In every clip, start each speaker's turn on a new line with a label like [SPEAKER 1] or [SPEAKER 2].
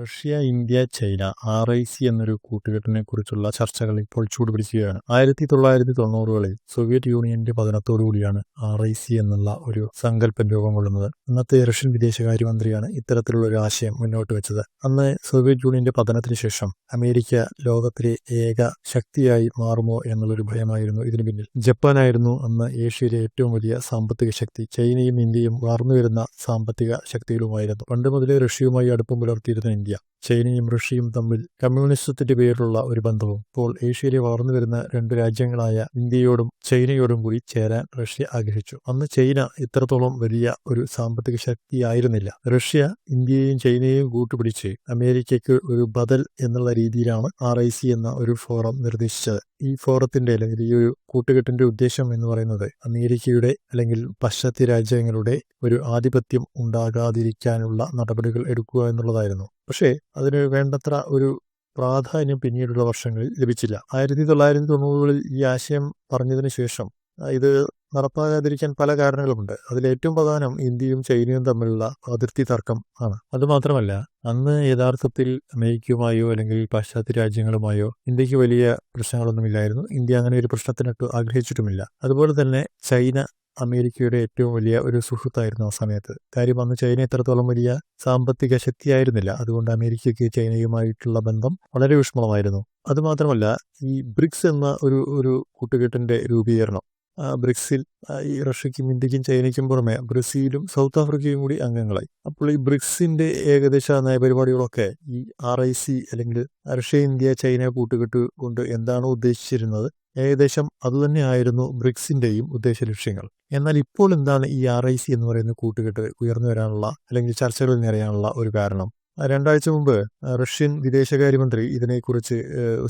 [SPEAKER 1] Russia India China R I C എന്നൊരു കൂട്ടുകെട്ടിനെ കുറിച്ചുള്ള ചർച്ചകൾ ഇപ്പോൾ ചൂടുപിടിക്കുകയാണ്. ആയിരത്തി തൊള്ളായിരത്തി തൊണ്ണൂറുകളിൽ സോവിയറ്റ് യൂണിയന്റെ പതനത്തോടുകൂടിയാണ് ആർ ഐ സി എന്നുള്ള ഒരു സങ്കല്പം രൂപം കൊള്ളുന്നത്. അന്നത്തെ റഷ്യൻ വിദേശകാര്യമന്ത്രിയാണ് ഇത്തരത്തിലുള്ള ഒരു ആശയം മുന്നോട്ട് വെച്ചത്. അന്ന് സോവിയറ്റ് യൂണിയന്റെ പതനത്തിന് ശേഷം അമേരിക്ക ലോകത്തിലെ ഏക ശക്തിയായി മാറുമോ എന്നുള്ളൊരു ഭയമായിരുന്നു ഇതിനു പിന്നിൽ. ജപ്പാനായിരുന്നു അന്ന് ഏഷ്യയിലെ ഏറ്റവും വലിയ സാമ്പത്തിക ശക്തി. ചൈനയും ഇന്ത്യയും വളർന്നു വരുന്ന സാമ്പത്തിക ശക്തികളുമായിരുന്നു. പണ്ട് മുതലേ റഷ്യയുമായി അടുപ്പം പുലർത്തിയിരുന്ന ഇന്ത്യ ചൈനയും റഷ്യയും തമ്മിൽ കമ്മ്യൂണിസത്തിന്റെ പേരിലുള്ള ഒരു ബന്ധവും. ഇപ്പോൾ ഏഷ്യയിലെ വളർന്നു വരുന്ന രണ്ട് രാജ്യങ്ങളായ ഇന്ത്യയോടും ചൈനയോടും കൂടി ചേരാൻ റഷ്യ ആഗ്രഹിച്ചു. അന്ന് ചൈന ഇത്രത്തോളം വലിയ ഒരു സാമ്പത്തിക ശക്തിയായിരുന്നില്ല. റഷ്യ ഇന്ത്യയെയും ചൈനയെയും കൂട്ടുപിടിച്ച് അമേരിക്കയ്ക്ക് ഒരു ബദൽ എന്നുള്ള രീതിയിലാണ് ആർ എന്ന ഒരു ഫോറം നിർദ്ദേശിച്ചത്. ഈ ഫോറത്തിന്റെ അല്ലെങ്കിൽ ഈ ഒരു കൂട്ടുകെട്ടിന്റെ ഉദ്ദേശം എന്ന് പറയുന്നത് അമേരിക്കയുടെ അല്ലെങ്കിൽ പാശ്ചാത്യ രാജ്യങ്ങളുടെ ഒരു ആധിപത്യം ഉണ്ടാകാതിരിക്കാനുള്ള നടപടികൾ എടുക്കുക എന്നുള്ളതായിരുന്നു. പക്ഷേ അതിന് വേണ്ടത്ര ഒരു പ്രാധാന്യം പിന്നീടുള്ള വർഷങ്ങളിൽ ലഭിച്ചില്ല. ആയിരത്തി തൊള്ളായിരത്തി തൊണ്ണൂറുകളിൽ ഈ ആശയം പറഞ്ഞതിന് ശേഷം ഇത് നടപ്പാകാതിരിക്കാൻ പല കാരണങ്ങളുമുണ്ട്. അതിൽ ഏറ്റവും പ്രധാനം ഇന്ത്യയും ചൈനയും തമ്മിലുള്ള അതിർത്തി തർക്കം ആണ്. അതുമാത്രമല്ല അന്ന് യഥാർത്ഥത്തിൽ അമേരിക്കയുമായോ അല്ലെങ്കിൽ പാശ്ചാത്യ രാജ്യങ്ങളുമായോ ഇന്ത്യയ്ക്ക് വലിയ പ്രശ്നങ്ങളൊന്നുമില്ലായിരുന്നു. ഇന്ത്യ അങ്ങനെ ഒരു പ്രശ്നത്തിനൊട്ട് ആഗ്രഹിച്ചിട്ടുമില്ല. അതുപോലെ തന്നെ ചൈന അമേരിക്കയുടെ ഏറ്റവും വലിയ ഒരു സുഹൃത്തായിരുന്നു ആ സമയത്ത്. കാര്യം അന്ന് ചൈന എത്രത്തോളം വലിയ സാമ്പത്തിക ശക്തിയായിരുന്നില്ല. അതുകൊണ്ട് അമേരിക്കയ്ക്ക് ചൈനയുമായിട്ടുള്ള ബന്ധം വളരെ ഊഷ്മളമായിരുന്നു. അതുമാത്രമല്ല ഈ ബ്രിക്സ് എന്ന ഒരു ഒരു കൂട്ടുകെട്ടിന്റെ രൂപീകരണം ബ്രിക്സിൽ ഈ റഷ്യക്കും ഇന്ത്യക്കും ചൈനയ്ക്കും പുറമെ ബ്രസീലും സൗത്ത് ആഫ്രിക്കയും കൂടി അംഗങ്ങളായി. അപ്പോൾ ഈ ബ്രിക്സിന്റെ ഏകദേശ നയപരിപാടികളൊക്കെ ഈ ആർ ഐ സി അല്ലെങ്കിൽ റഷ്യ ഇന്ത്യ ചൈന കൂട്ടുകെട്ട് കൊണ്ട് എന്താണോ ഉദ്ദേശിച്ചിരുന്നത്? ഏകദേശം അതുതന്നെയായിരുന്നു ബ്രിക്സിന്റെയും ഉദ്ദേശ ലക്ഷ്യങ്ങൾ. എന്നാൽ ഇപ്പോൾ എന്താണ് ഈ ആർ ഐ സി എന്ന് പറയുന്ന കൂട്ടുകെട്ട് ഉയർന്നു വരാനുള്ള അല്ലെങ്കിൽ ചർച്ചകളിൽ നിറയാനുള്ള ഒരു കാരണം? രണ്ടാഴ്ച മുമ്പ് റഷ്യൻ വിദേശകാര്യമന്ത്രി ഇതിനെക്കുറിച്ച്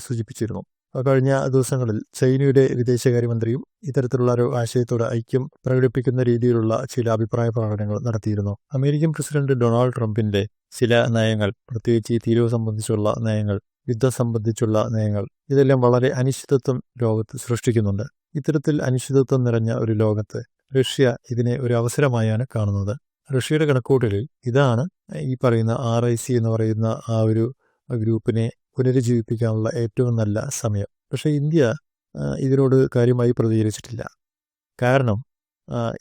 [SPEAKER 1] സൂചിപ്പിച്ചിരുന്നു. കഴിഞ്ഞ ദിവസങ്ങളിൽ ചൈനയുടെ വിദേശകാര്യമന്ത്രിയും ഇത്തരത്തിലുള്ള ഒരു ആശയത്തോട് ഐക്യം പ്രകടിപ്പിക്കുന്ന രീതിയിലുള്ള ചില അഭിപ്രായ പ്രകടനങ്ങൾ നടത്തിയിരുന്നു. അമേരിക്കൻ പ്രസിഡന്റ് ഡൊണാൾഡ് ട്രംപിന്റെ ചില നയങ്ങൾ പ്രത്യേകിച്ച് തീരുവ സംബന്ധിച്ചുള്ള നയങ്ങൾ യുദ്ധം സംബന്ധിച്ചുള്ള നയങ്ങൾ ഇതെല്ലാം വളരെ അനിശ്ചിതത്വം ലോകത്ത് സൃഷ്ടിക്കുന്നുണ്ട്. ഇത്തരത്തിൽ അനിശ്ചിതത്വം നിറഞ്ഞ ഒരു ലോകത്ത് റഷ്യ ഇതിനെ ഒരു അവസരമായാണ് കാണുന്നത്. റഷ്യയുടെ കണക്കൂട്ടലിൽ ഇതാണ് ഈ പറയുന്ന ആർ ഐ സി എന്ന് പറയുന്ന ആ ഒരു ഗ്രൂപ്പിനെ പുനരുജ്ജീവിപ്പിക്കാനുള്ള ഏറ്റവും നല്ല സമയം. പക്ഷേ ഇന്ത്യ ഇതിനോട് കാര്യമായി പ്രതികരിച്ചിട്ടില്ല. കാരണം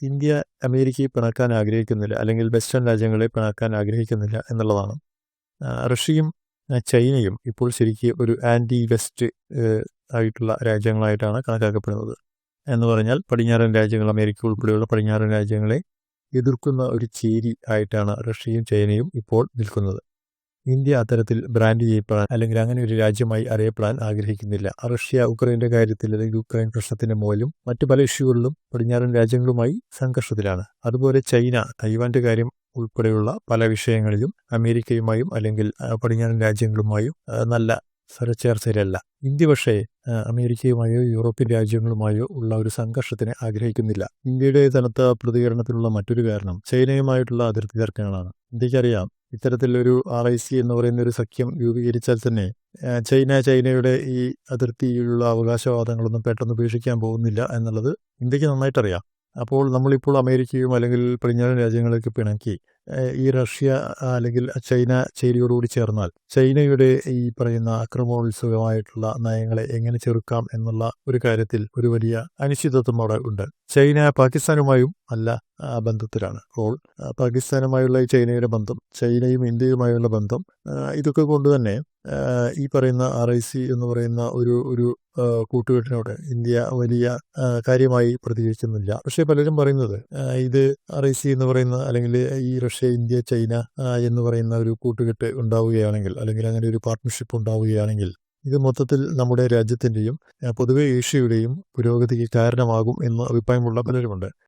[SPEAKER 1] ഇന്ത്യ അമേരിക്കയെ പിണക്കാൻ ആഗ്രഹിക്കുന്നില്ല അല്ലെങ്കിൽ വെസ്റ്റേൺ രാജ്യങ്ങളെ പിണക്കാൻ ആഗ്രഹിക്കുന്നില്ല എന്നുള്ളതാണ്. റഷ്യയും ചൈനയും ഇപ്പോൾ ശരിക്കും ഒരു ആന്റി വെസ്റ്റ് ആയിട്ടുള്ള രാജ്യങ്ങളായിട്ടാണ് കണക്കാക്കപ്പെടുന്നത്. എന്ന് പറഞ്ഞാൽ പടിഞ്ഞാറൻ രാജ്യങ്ങൾ അമേരിക്ക ഉൾപ്പെടെയുള്ള പടിഞ്ഞാറൻ രാജ്യങ്ങളെ എതിർക്കുന്ന ഒരു ചേരി ആയിട്ടാണ് റഷ്യയും ചൈനയും ഇപ്പോൾ നിൽക്കുന്നത്. ഇന്ത്യ അത്തരത്തിൽ ബ്രാൻഡ് ചെയ്യപ്പെടാൻ അല്ലെങ്കിൽ അങ്ങനെ ഒരു രാജ്യമായി അറിയപ്പെടാൻ ആഗ്രഹിക്കുന്നില്ല. റഷ്യ ഉക്രൈന്റെ കാര്യത്തിൽ അല്ലെങ്കിൽ ഉക്രൈൻ പ്രശ്നത്തിന്റെ മൂലം മറ്റു പല ഇഷ്യൂകളിലും പടിഞ്ഞാറൻ രാജ്യങ്ങളുമായി സംഘർഷത്തിലാണ്. അതുപോലെ ചൈന തൈവാന്റെ കാര്യം ഉൾപ്പെടെയുള്ള പല വിഷയങ്ങളിലും അമേരിക്കയുമായും അല്ലെങ്കിൽ പടിഞ്ഞാറൻ രാജ്യങ്ങളുമായും നല്ല സ്വരച്ചേർച്ചയിലല്ല ഇന്ത്യ പക്ഷേ അമേരിക്കയുമായോ യൂറോപ്യൻ രാജ്യങ്ങളുമായോ ഉള്ള ഒരു സംഘർഷത്തിനെ ആഗ്രഹിക്കുന്നില്ല. ഇന്ത്യയുടെ തനത്ത പ്രതികരണത്തിനുള്ള മറ്റൊരു കാരണം ചൈനയുമായിട്ടുള്ള അതിർത്തി തർക്കങ്ങളാണ്. ഇന്ത്യക്കറിയാം ഇത്തരത്തിലൊരു ആർ ഐ സി എന്ന് പറയുന്ന ഒരു സഖ്യം രൂപീകരിച്ചാൽ തന്നെ ചൈന ചൈനയുടെ ഈ അതിർത്തിയിലുള്ള അവകാശവാദങ്ങളൊന്നും പെട്ടെന്ന് ഉപേക്ഷിക്കാൻ പോകുന്നില്ല എന്നുള്ളത് ഇന്ത്യയ്ക്ക് നന്നായിട്ടറിയാം. അപ്പോൾ നമ്മളിപ്പോൾ അമേരിക്കയും അല്ലെങ്കിൽ പടിഞ്ഞാറൻ രാജ്യങ്ങളൊക്കെ പിണക്കി ഈ റഷ്യ അല്ലെങ്കിൽ ചൈന ചൈനയോടുകൂടി ചേർന്നാൽ ചൈനയുടെ ഈ പറയുന്ന അക്രമോത്സുകമായിട്ടുള്ള നയങ്ങളെ എങ്ങനെ ചെറുക്കാം എന്നുള്ള ഒരു കാര്യത്തിൽ ഒരു വലിയ അനിശ്ചിതത്വം അവിടെ ഉണ്ട്. ചൈന പാകിസ്ഥാനുമായും നല്ല ബന്ധത്തിലാണ്. അപ്പോൾ പാകിസ്ഥാനുമായുള്ള ഈ ചൈനയുടെ ബന്ധം ചൈനയും ഇന്ത്യയുമായുള്ള ബന്ധം ഇതൊക്കെ കൊണ്ട് തന്നെ ഈ പറയുന്ന ആർ ഐ സി എന്ന് പറയുന്ന ഒരു ഒരു കൂട്ടുകെട്ടിനോട് ഇന്ത്യ വലിയ കാര്യമായി പ്രതികരിക്കുന്നില്ല പക്ഷേ പലരും പറയുന്നത് ഇത് ആർ ഐ സി എന്ന് പറയുന്ന അല്ലെങ്കിൽ ഈ റഷ്യ ഇന്ത്യ ചൈന എന്ന് പറയുന്ന ഒരു കൂട്ടുകെട്ട് ഉണ്ടാവുകയാണെങ്കിൽ അല്ലെങ്കിൽ അങ്ങനെ ഒരു പാർട്ട്ണർഷിപ്പ് ഉണ്ടാവുകയാണെങ്കിൽ ഇത് മൊത്തത്തിൽ നമ്മുടെ രാജ്യത്തിന്റെയും പൊതുവെ ഏഷ്യയുടെയും പുരോഗതിക്ക് കാരണമാകും എന്ന അഭിപ്രായമുള്ള പലരുമുണ്ട്.